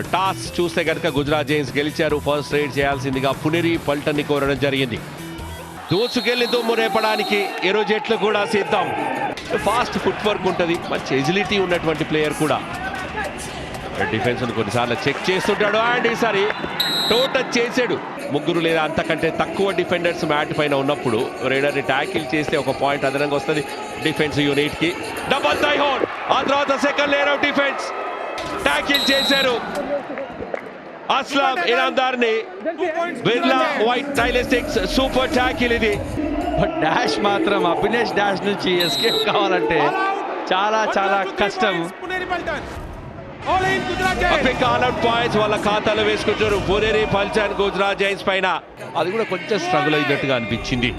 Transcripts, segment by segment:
Toss చూస్తే కనుక Gujarat giants గెలిచారు. ఫస్ట్ రైడ్ చేయాల్సిందిగా పునిరి పల్టన్ని కోరడం జరిగింది. దూసుకెళ్ళి దుమ్ము రేపడానికి ఎరో జట్లు కూడా సిద్ధం. ఫాస్ట్ ఫుట్ వర్క్ ఉంటుంది. మంచి ఎజిలిటీ ఉన్నటువంటి ప్లేయర్ కూడా. డిఫెన్స్ కొన్నిసార్లు చెక్ చేస్తుంటాడు. అండ్ ఈసారి టోటల్ చేసాడు ముగ్గురు లేదా అంతకంటే తక్కువ డిఫెండర్స్ మ్యాట్ పైన ఉన్నప్పుడు రైడర్ని ట్యాకిల్ చేస్తే ఒక పాయింట్ అదనంగా వస్తుంది. డిఫెన్స్ యూనిట్కి డబల్ టై హోల్ ఆ తర్వాత second layer of defence. Tackle చేశారు అస్లాం ఇనాందార్ని బిర్లా వైట్ టైలిస్టిక్స్ సూపర్ ట్యాకిల్ ఇది బట్ డాష్ మాత్రం అభినేష్ డాష్ నుంచి ఎస్కేప్ కావాలంటే చాలా చాలా కష్టం పాయింట్స్ వాళ్ళ ఖాతాలో వేసుకుంటారు పునేరి పల్చాన్ గుజరాత్ జైన్స్ పైన. అది కూడా కొంచెం స్ట్రగుల్ అయినట్టుగా అనిపించింది.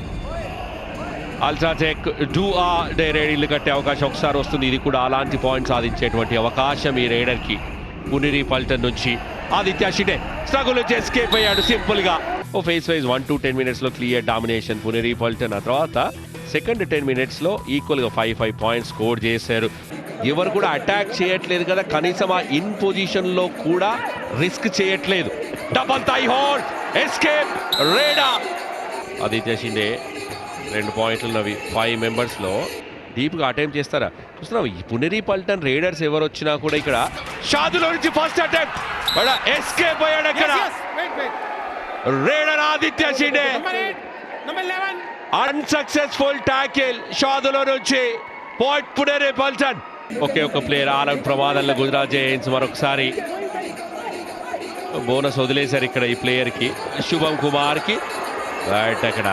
అల్ట్రాటెక్ డూ ఆ డే రైడీలు కట్టే అవకాశం ఒకసారి వస్తుంది. ఇది కూడా అలాంటి పాయింట్ సాధించేటువంటి అవకాశం ఈ రైడర్కి. పునేరి పల్టన్ నుంచి ఆదిత్య షిడే స్ట్రగుల్ వచ్చి ఎస్కేప్ అయ్యాడు సింపుల్గా ఓ phase wise one to ten మినిట్స్లో క్లియర్ డామినేషన్ పునిరి పల్టన్. ఆ తర్వాత సెకండ్ టెన్ మినిట్స్లో ఈక్వల్గా ఫైవ్ ఫైవ్ పాయింట్స్ స్కోర్ చేశారు. ఎవరు కూడా అటాక్ చేయట్లేదు కదా. కనీసం ఆ ఇన్ పొజిషన్లో కూడా రిస్క్ చేయట్లేదు. Double thigh hold escape రేడా. Aditya Shinde రెండు పాయింట్లు ఉన్నవి ఫైవ్ మెంబర్స్లో డీప్గా అటెంప్ట్ చేస్తారా? చూస్తున్నావు ఈ పునరి పల్టన్ రేడర్స్ ఎవరు వచ్చినా కూడా ఇక్కడ షాదులో నుంచి ఫస్ట్ అటెంప్ట్ ఎస్కేప్ అయ్యాడు అక్కడ raider Aditya Shinde. Unsuccessful tackle షాదులో నుంచి పాయింట్ పునేరే పల్టన్ ఒకే ఒక ప్లేయర్ ఆల్అౌట్ ప్రమాదంలో గుజరాత్ జైన్స్ మరొకసారి బోనస్ వదిలేశారు ఇక్కడ ఈ ప్లేయర్కి. శుభం కుమార్ రైట్ అక్కడ.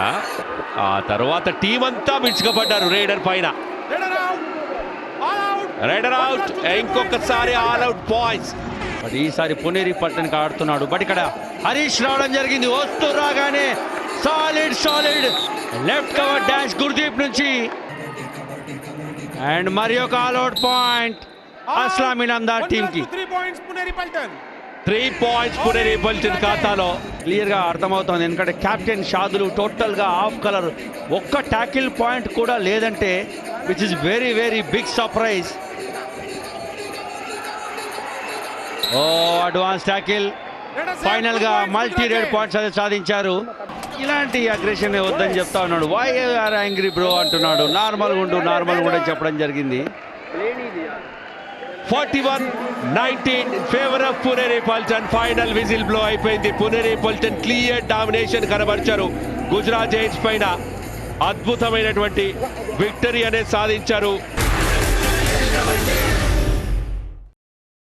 ఆ తర్వాత టీం అంతా మిడ్చుకపడ్డారు రైడర్ పైన. రైడర్ అవుట్ ఇంకొకసారి ఆల్ అవుట్ బట్ ఈసారి పునేరి పట్టణకి ఆడుతున్నాడు. బట్ ఇక్కడ హరీష్ రావడం జరిగింది. వస్తూ రాగానే solid solid left cover dash Gurdeep నుంచి. అండ్ మరి ఒక all out point Aslam Inamdar టీమ్కి. Three points Puneri Paltan three points కూడా పల్టన్ ఖాతాలో. క్లియర్గా అర్థమవుతోంది. ఎందుకంటే కెప్టెన్ షాదులు టోటల్గా ఆఫ్ కలర్ ఒక్క ట్యాకిల్ పాయింట్ కూడా లేదంటే which is very very big surprise oh advance tackle ఫైనల్గా మల్టీ రేడ్ పాయింట్స్ అనేది సాధించారు. ఇలాంటి అగ్రెషన్ వద్దని చెప్తా ఉన్నాడు. వై ఆర్ యాంగ్రీ బ్రో అంటున్నాడు. నార్మల్ ఉండు నార్మల్ కూడా చెప్పడం జరిగింది. Forty one nineteen favour of Puneri Paltan final whistle blow అయిపోయింది. పునేరి పల్టన్ క్లియర్ డామినేషన్ కనబరిచారు. గుజరాత్ జైన్స్ పైన అద్భుతమైనటువంటి విక్టరీ అనేది సాధించారు.